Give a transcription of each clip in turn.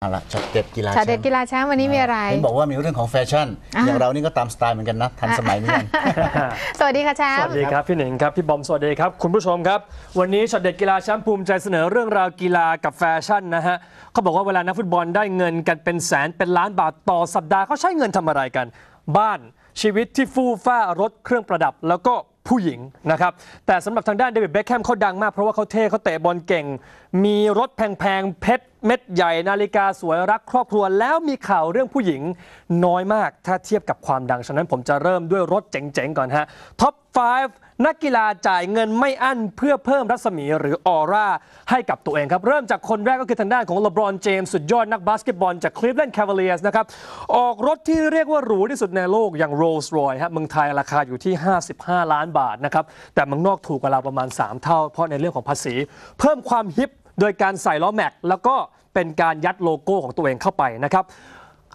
เอาละช็อตเด็ดกีฬาชาเด็ดแชมป์กีฬาแชมป์วันนี้มีอะไร เห็นบอกว่ามีเรื่องของแฟชั่นอะอย่างเรานี่ก็ตามสไตล์เหมือนกันนะ ทันสมัยเหมือนกัน สวัสดีค่ะแชสมวัป์สดีครับ พี่หนิงครับ พี่บอม สวัสดีครับ คุณผู้ชมครับ วันนี้ช็อตเด็ดกีฬาแชมป์ภูมิใจเสนอเรื่องราวกีฬากับแฟชั่นนะฮะเขาบอกว่าเวลานักฟุตบอลได้เงินกันเป็นแสนเป็นล้านบาทต่อสัปดาห์เขาใช้เงินทำอะไรกัน บ้านชีวิตที่ฟู่ฟ้ารถเครื่องประดับแล้วก็ ผู้หญิงนะครับ แต่สำหรับทางด้านเดวิดเบคแฮมเขาดังมาก เพราะว่าเขาเท่เขาเตะบอลเก่ง มีรถแพงๆเพชรเม็ดใหญ่นาฬิกาสวยรักครอบครัว แล้วมีข่าวเรื่องผู้หญิงน้อยมากถ้าเทียบกับความดัง ฉะนั้นผมจะเริ่มด้วยรถเจ๋งๆก่อนฮะท็อป 5 นักกีฬาจ่ายเงินไม่อั้นเพื่อเพิ่มรัศมีหรือออร่าให้กับตัวเองครับ เริ่มจากคนแรกก็คือทางด้านของเลบรอนเจมส์สุดยอดนักบาสเกตบอลจากคลิฟแลนด์คา v a เลียสนะครับ ออกรถที่เรียกว่าหรูที่สุดในโลกอย่าง Rolls Royce ฮะเมืองไทยราคาอยู่ที่ 55 ล้านบาทนะครับ แต่เมืองนอกถูกกว่าเราประมาณ 3 เท่า เพราะในเรื่องของภาษี เพิ่มความฮิปโดยการใส่ล้อแม็กแล้วก็เป็นการยัดโลโก้ของตัวเองเข้าไปนะครับ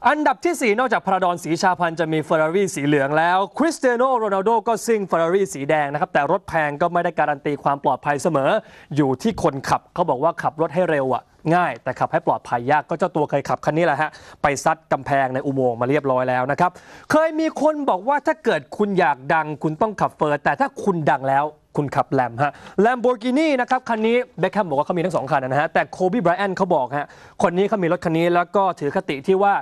อันดับที่ 4 นอกจากพระดอนสีชาพันธ์จะมีเฟอร์รารี่สีเหลืองแล้วคริสเตียโนโรนัลโดก็ซิ่งเฟอร์รารี่สีแดงนะครับ แต่รถแพงก็ไม่ได้การันตีความปลอดภัยเสมอ อยู่ที่คนขับเขาบอกว่าขับรถให้เร็วอะง่าย แต่ขับให้ปลอดภัยยากก็เจ้าตัวเคยขับคันนี้แหละฮะ ไปซัดกำแพงในอุโมงค์มาเรียบร้อยแล้วนะครับ เคยมีคนบอกว่าถ้าเกิดคุณอยากดังคุณต้องขับเฟอร์ แต่ถ้าคุณดังแล้วคุณขับแลมฮะแลมโบกินีนะครับ คันนี้เบคแฮมบอกว่าเขามีทั้งสองคันนะฮะแต่โคบีไบรอันเขาบอกฮะคนนี้เขามีรถคันนี้แล้วก็ถือคติที่ว่า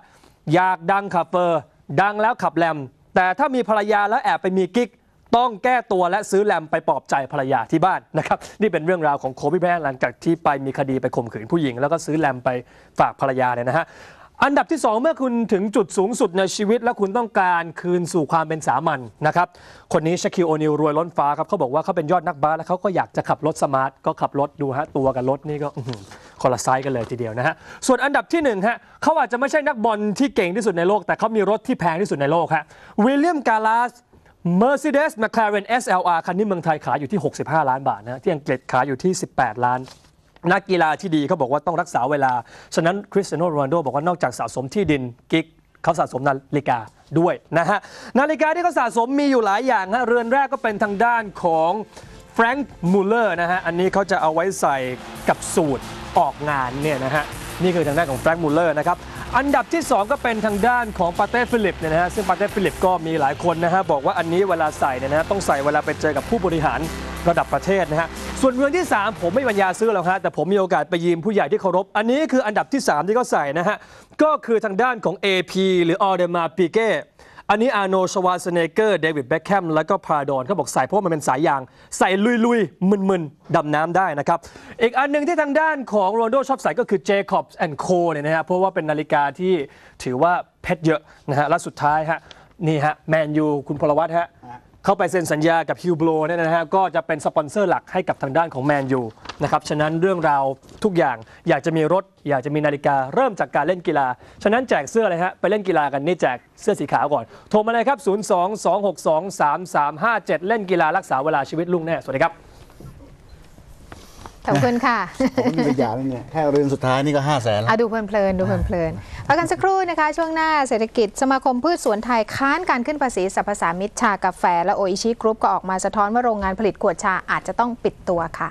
อยากดังขับเฟอร์ ดังแล้วขับแลมแต่ถ้ามีภรรยาแล้วแอบไปมีกิ๊ก ต้องแก้ตัวและซื้อแลมไปปลอบใจภรรยาที่บ้านนะครับ นี่เป็นเรื่องราวของโคบีไบรนหลังจากที่ไปมีคดีไปข่มขืนผู้หญิง แล้วก็ซื้อแลมไปฝากภรรยาเนี่ยนะฮะอันดับที่ 2 เมื่อคุณถึงจุดสูงสุดในชีวิต และคุณต้องการคืนสู่ความเป็นสามัญนะครับ คนนี้ชาคิโอนิลรวยล้นฟ้าครับเขาบอกว่าเขาเป็นยอดนักบาสแล้วเขาก็อยากจะขับรถสมาร์ทก็ขับรถดูฮะตัวกับรถนี่ก็ คนละไซส์กันเลยทีเดียวนะฮะส่วนอันดับที่1ฮะเขาอาจจะไม่ใช่นักบอลที่เก่งที่สุดในโลก แต่เขามีรถที่แพงที่สุดในโลกฮะวิลเลียมกาลาส Mercedes McLaren SLR คันนี้เมืองไทยขายอยู่ที่ 65 ล้านบาทนะที่อังกฤษขายอยู่ที่ 18 ล้านนักกีฬาที่ดีเขาบอกว่าต้องรักษาเวลา ฉะนั้นคริสเตียโนโรนัลโดบอกว่านอกจากสะสมที่ดินกิกเขาสะสมนาฬิกาด้วยนะฮะ นาฬิกาที่เขาสะสมมีอยู่หลายอย่างฮะ เรือนแรกก็เป็นทางด้านของแฟรงค์มูลเลอร์นะฮะ อันนี้เขาจะเอาไว้ใส่กับสูตร ออกงานเนี่ยนะฮะนี่คือทางด้านของแฟรงค์มูลเลอร์นะครับอันดับที่ 2 ก็เป็นทางด้านของปาเต้ฟิลิปเนี่ยนะฮะซึ่งปาเต้ฟิลิปก็มีหลายคนนะฮะบอกว่าอันนี้เวลาใส่เนี่ยนะฮะต้องใส่เวลาไปเจอกับผู้บริหารระดับประเทศนะฮะส่วนเรือนที่ 3 ผมไม่มีปัญญาซื้อหรอกฮะแต่ผมมีโอกาสไปยืมผู้ใหญ่ที่เคารพ อันนี้คืออันดับที่ 3 ที่เขาใส่นะฮะก็คือทางด้านของ AP หรือออเดมาปีเก้ อันนี้อาโนชวาสเนเกอร์เดวิดแบ็คแฮมแล้วก็พาดอนเขาบอกใส่เพราะมันเป็นสายยาง ใส่ลุยๆ มึนๆ ดำน้ำได้นะครับ อีกอันหนึ่งที่ทางด้านของโรนลโดชอบใส่ก็คือเจคอบส์แอนด์โคเนี่ยนะฮะเพราะว่าเป็นนาฬิกาที่ถือว่าเพชรเยอะนะฮะและสุดท้ายฮะนี่ฮะแมนยูคุณพลวัตฮะ เข้าไปเซ็นสัญญากับฮิวโบรเนี่ยนะฮะก็จะเป็นสปอนเซอร์หลักให้กับทางด้านของแมนยูนะครับฉะนั้นเรื่องราวทุกอย่างอยากจะมีรถ อยากจะมีนาฬิกาเริ่มจากการเล่นกีฬา ฉะนั้นแจกเสื้อเลยฮะไปเล่นกีฬากันนี่แจกเสื้อสีขาวก่อน โทรมาเลยครับ 0 2 2 6 2 3 3 5 7 เล่นกีฬารักษาเวลาชีวิตลุงแน่สวัสดีครับ ขอบคุณค่ะผมมีปัญญาแล้วเนี่ยแค่เรือนสุดท้ายนี่ก็5 0 0แสนแล้วเอาดูเพลินๆดูเพลินๆพักกันสักครู่นะคะ ช่วงหน้าเศรษฐกิจสมาคมพืชสวนไทยค้านการขึ้นภาษีสรรพสามิตชากาแฟ และโออิชิกรุ๊ปก็ออกมาสะท้อนว่าโรงงานผลิตขวดชาอาจจะต้องปิดตัวค่ะ